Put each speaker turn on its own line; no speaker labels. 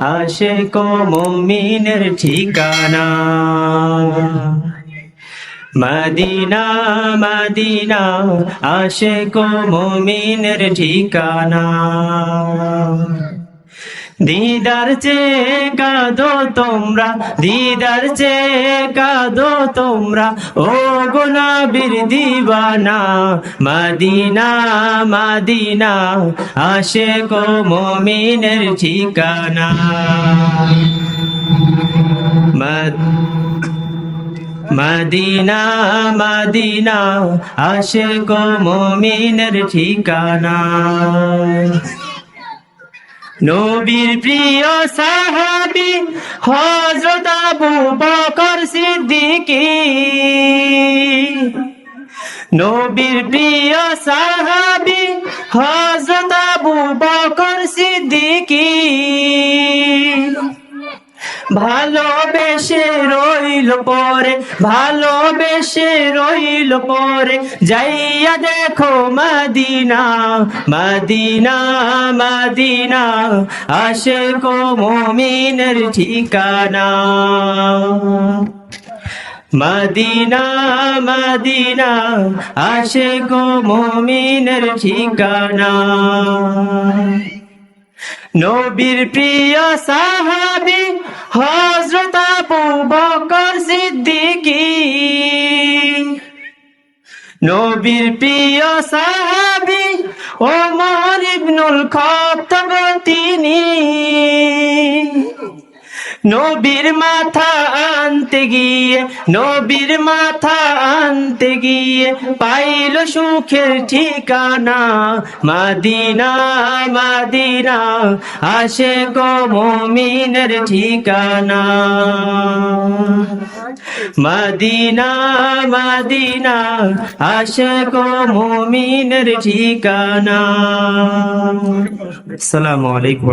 আসে কো মমিনের ঠিকানা। মদিনা মদিনা আসে কো মমিনের ঠিকানা। দিদার চে কাঁদো তোমরা, দিদার চে কাঁদো তোমরা। ও গোনাবির দিবানা, মদিনা মদিনা আসে কো মমিনের ঠিকানা। মদ- মদিনা মদিনা আসে কো মমিনের ঠিকানা। নবীর প্রিয় সাহাবি হজরত আবু বকর সিদ্দিকী। নবীর প্রিয় সাহাবি হজরত ভালোবেসে রইল পরে, ভালোবেসে রইল পরে। যাইয়া দেখো মদিনা মদিনা মদিনা আসে কো মমিনের ঠিকানা। মদিনা মদিনা আসে গো মমিনের ঠিকানা। নবীর প্রিয় সাহাবি হজরত আবু বকর সিদ্দিকী। নবীর প্রিয় সাহাবি ওমর ইবনুল খাত্তাব তিনি। নবীর মাথা আনতে গিয়ে, নবীর মাথা আনতে গিয়ে পাইল সুখের ঠিকানা। মাদিনা মাদিনা, আসে গো মমিনের ঠিকানা। মাদিনা মাদিনা, আসে গো মমিনের ঠিকানা। আসসালামু আলাইকুম